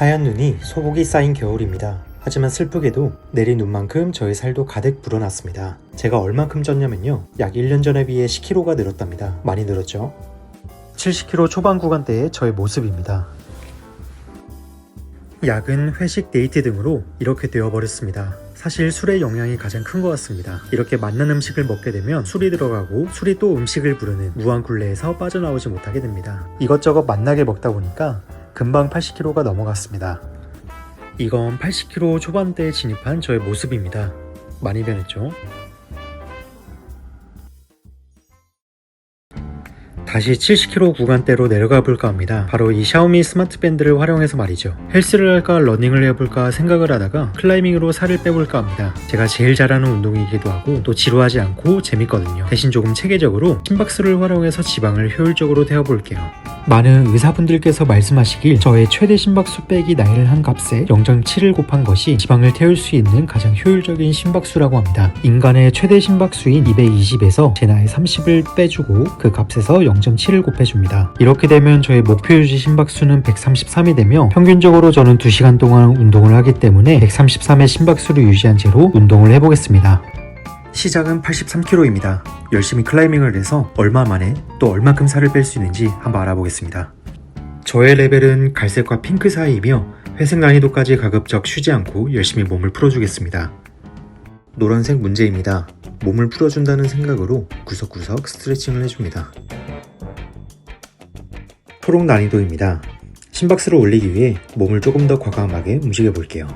하얀 눈이 소복이 쌓인 겨울입니다. 하지만 슬프게도 내린 눈만큼 저의 살도 가득 불어났습니다. 제가 얼만큼 쪘냐면요. 약 1년 전에 비해 10kg가 늘었답니다. 많이 늘었죠? 70kg 초반 구간대의 저의 모습입니다. 야근, 회식, 데이트 등으로 이렇게 되어버렸습니다. 사실 술의 영향이 가장 큰 것 같습니다. 이렇게 맛난 음식을 먹게 되면 술이 들어가고 술이 또 음식을 부르는 무한 굴레에서 빠져나오지 못하게 됩니다. 이것저것 맛나게 먹다 보니까 금방 80kg가 넘어갔습니다. 이건 80kg 초반대에 진입한 저의 모습입니다. 많이 변했죠? 다시 70kg 구간대로 내려가 볼까 합니다. 바로 이 샤오미 스마트 밴드를 활용해서 말이죠. 헬스를 할까 러닝을 해볼까 생각을 하다가 클라이밍으로 살을 빼볼까 합니다. 제가 제일 잘하는 운동이기도 하고 또 지루하지 않고 재밌거든요. 대신 조금 체계적으로 심박수를 활용해서 지방을 효율적으로 태워볼게요. 많은 의사분들께서 말씀하시길 저의 최대 심박수 빼기 나이를 한 값에 0.7을 곱한 것이 지방을 태울 수 있는 가장 효율적인 심박수라고 합니다. 인간의 최대 심박수인 220에서 제 나이 30을 빼주고 그 값에서 0.7을 곱해줍니다. 이렇게 되면 저의 목표 유지 심박수는 133이 되며 평균적으로 저는 2시간 동안 운동을 하기 때문에 133의 심박수를 유지한 채로 운동을 해보겠습니다. 시작은 83kg입니다. 열심히 클라이밍을 해서 얼마 만에 또 얼만큼 살을 뺄 수 있는지 한번 알아보겠습니다. 저의 레벨은 갈색과 핑크 사이이며 회색 난이도까지 가급적 쉬지 않고 열심히 몸을 풀어주겠습니다. 노란색 문제입니다. 몸을 풀어준다는 생각으로 구석구석 스트레칭을 해줍니다. 초록 난이도입니다. 심박수를 올리기 위해 몸을 조금 더 과감하게 움직여 볼게요.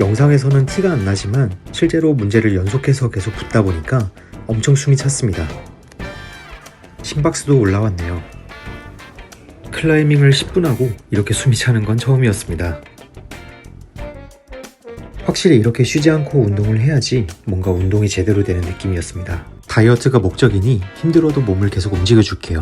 영상에서는 티가 안 나지만 실제로 문제를 연속해서 계속 붓다 보니까 엄청 숨이 찼습니다. 심박수도 올라왔네요. 클라이밍을 10분 하고 이렇게 숨이 차는 건 처음이었습니다. 확실히 이렇게 쉬지 않고 운동을 해야지 뭔가 운동이 제대로 되는 느낌이었습니다. 다이어트가 목적이니 힘들어도 몸을 계속 움직여 줄게요.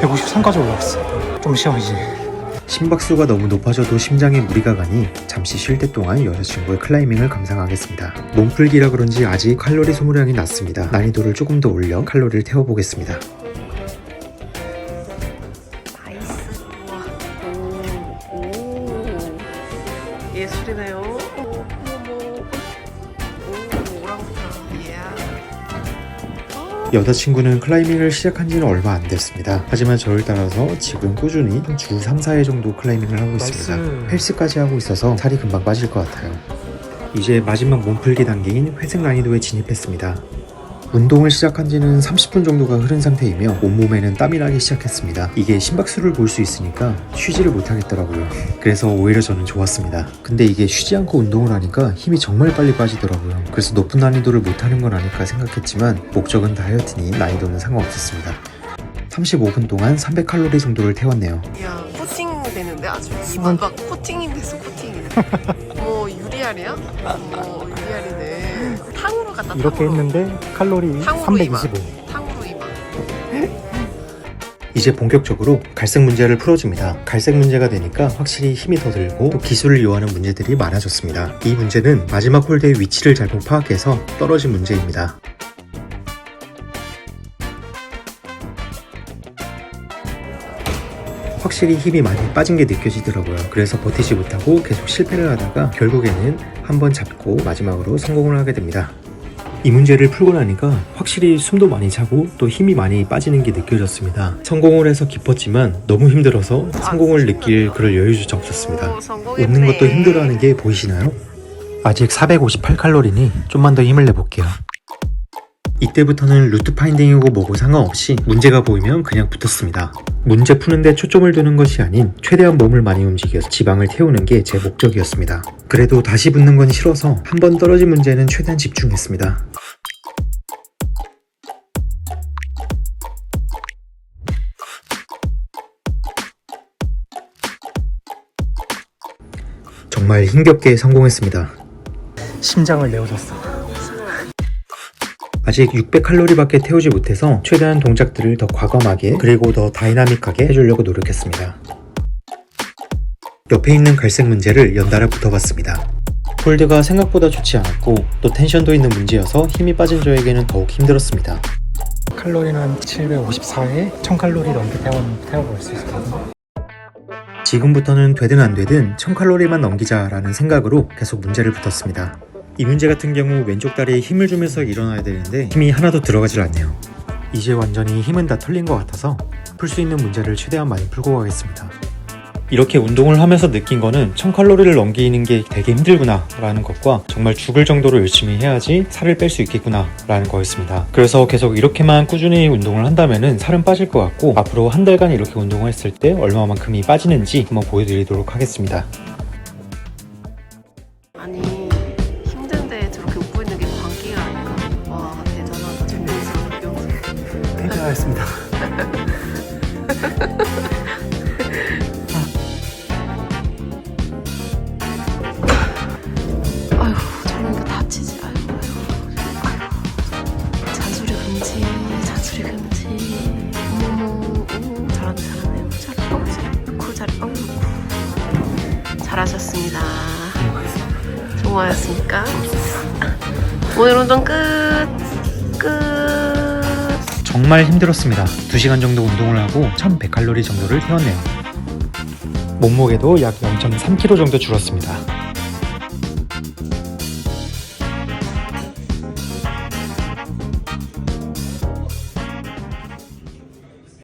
153까지 올라왔어. 좀 쉬어 이제. 심박수가 너무 높아져도 심장에 무리가 가니 잠시 쉴 때 동안 여자친구의 클라이밍을 감상하겠습니다. 몸풀기라 그런지 아직 칼로리 소모량이 낮습니다. 난이도를 조금 더 올려 칼로리를 태워보겠습니다. 우와 오, 오 예술이네요 오, 오 오랑우탄 여자친구는 클라이밍을 시작한 지는 얼마 안 됐습니다. 하지만 저를 따라서 지금 꾸준히 주 3, 4회 정도 클라이밍을 하고 있습니다. 나이스. 헬스까지 하고 있어서 살이 금방 빠질 것 같아요. 이제 마지막 몸풀기 단계인 회색 난이도에 진입했습니다. 운동을 시작한 지는 30분 정도가 흐른 상태이며 온몸에는 땀이 나기 시작했습니다. 이게 심박수를 볼 수 있으니까 쉬지를 못하겠더라고요. 그래서 오히려 저는 좋았습니다. 근데 이게 쉬지 않고 운동을 하니까 힘이 정말 빨리 빠지더라고요. 그래서 높은 난이도를 못하는 건 아닐까 생각했지만 목적은 다이어트니 난이도는 상관없었습니다. 35분 동안 300칼로리 정도를 태웠네요. 이야 코팅 되는데 아주 뭔가 코팅이 됐어 코팅이 뭐 유리알이야? 뭐 유리알이네 탕으로 갖다 이렇게 탕으로. 했는데 칼로리 탕후루 325. 탕으로 이만 이제 본격적으로 갈색 문제를 풀어줍니다. 갈색 문제가 되니까 확실히 힘이 더 들고 또 기술을 요하는 문제들이 많아졌습니다. 이 문제는 마지막 홀드의 위치를 잘 못 파악해서 떨어진 문제입니다. 확실히 힘이 많이 빠진 게 느껴지더라고요. 그래서 버티지 못하고 계속 실패를 하다가 결국에는 한번 잡고 마지막으로 성공을 하게 됩니다. 이 문제를 풀고 나니까 확실히 숨도 많이 차고 또 힘이 많이 빠지는 게 느껴졌습니다. 성공을 해서 기뻤지만 너무 힘들어서 성공을 느낄 그럴 여유조차 없었습니다. 웃는 것도 힘들어하는 게 보이시나요? 아직 458칼로리니 좀만 더 힘을 내볼게요. 이때부터는 루트 파인딩이고 뭐고 상관없이 문제가 보이면 그냥 붙었습니다. 문제 푸는데 초점을 두는 것이 아닌 최대한 몸을 많이 움직여서 지방을 태우는 게 제 목적이었습니다. 그래도 다시 붙는 건 싫어서 한 번 떨어진 문제는 최대한 집중했습니다. 정말 힘겹게 성공했습니다. 심장을 내어줬어. 아직 600칼로리밖에 태우지 못해서 최대한 동작들을 더 과감하게 그리고 더 다이나믹하게 해주려고 노력했습니다. 옆에 있는 갈색 문제를 연달아 붙어봤습니다. 홀드가 생각보다 좋지 않았고 또 텐션도 있는 문제여서 힘이 빠진 저에게는 더욱 힘들었습니다. 칼로리는 754에 1000칼로리 넘게 태워, 태워볼 수 있거든요. 지금부터는 되든 안 되든 1000칼로리만 넘기자라는 생각으로 계속 문제를 붙었습니다. 이 문제 같은 경우 왼쪽 다리에 힘을 주면서 일어나야 되는데 힘이 하나도 들어가질 않네요. 이제 완전히 힘은 다 털린 것 같아서 풀 수 있는 문제를 최대한 많이 풀고 가겠습니다. 이렇게 운동을 하면서 느낀 거는 1000칼로리를 넘기는 게 되게 힘들구나 라는 것과 정말 죽을 정도로 열심히 해야지 살을 뺄 수 있겠구나 라는 거였습니다. 그래서 계속 이렇게만 꾸준히 운동을 한다면 살은 빠질 것 같고 앞으로 한 달간 이렇게 운동을 했을 때 얼마만큼이 빠지는지 한번 보여드리도록 하겠습니다. 아니 존경스러워 대단했습니다. 아휴 저런 거 다치지 아이고 아이고 아이고 잔소리 금지 잔소리 금지 어머머 오 잘한다 잘하네요 잘 어, 잘놓고 잘 어, 놓고 잘하셨습니다 좋아했습니까? 오늘 끝 끝. 정말 힘들었습니다. 2시간 정도 운동을 하고 1100칼로리 정도를 태웠네요. 몸무게도 약 0.3kg 정도 줄었습니다.